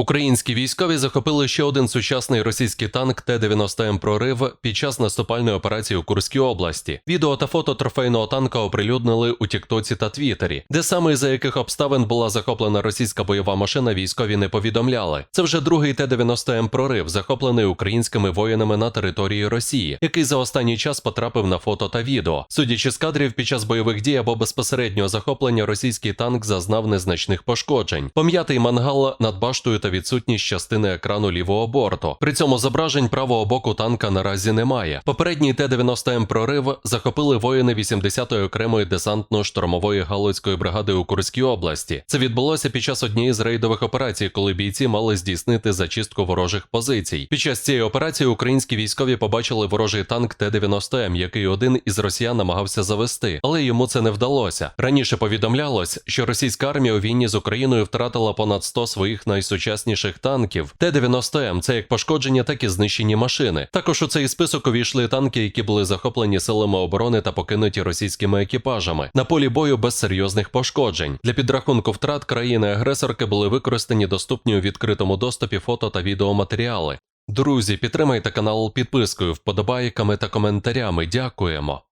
Українські військові захопили ще один сучасний російський танк Т-90М прорив під час наступальної операції у Курській області. Відео та фото трофейного танка оприлюднили у Тіктоці та Твіттері. Де саме за яких обставин була захоплена російська бойова машина, військові не повідомляли. Це вже другий Т-90М прорив, захоплений українськими воїнами на території Росії, який за останній час потрапив на фото та відео. Судячи з кадрів, під час бойових дій або безпосереднього захоплення російський танк зазнав незначних пошкоджень. Пом'ятий мангал над баштою та відсутність частини екрану лівого борту. При цьому зображень правого боку танка наразі немає. Попередній Т-90М прорив захопили воїни 80-ї окремої десантно-штурмової галицької бригади у Курській області. Це відбулося під час однієї з рейдових операцій, коли бійці мали здійснити зачистку ворожих позицій. Під час цієї операції українські військові побачили ворожий танк Т-90М, який один із росіян намагався завести, але йому це не вдалося. Раніше повідомлялось, що російська армія у війні з Україною втратила понад 100 своїх найсучасніших танків. Т-90М – це як пошкодження, так і знищені машини. Також у цей список увійшли танки, які були захоплені силами оборони та покинуті російськими екіпажами на полі бою без серйозних пошкоджень. Для підрахунку втрат країни-агресорки були використані доступні у відкритому доступі фото та відеоматеріали. Друзі, підтримайте канал підпискою, вподобайками та коментарями. Дякуємо.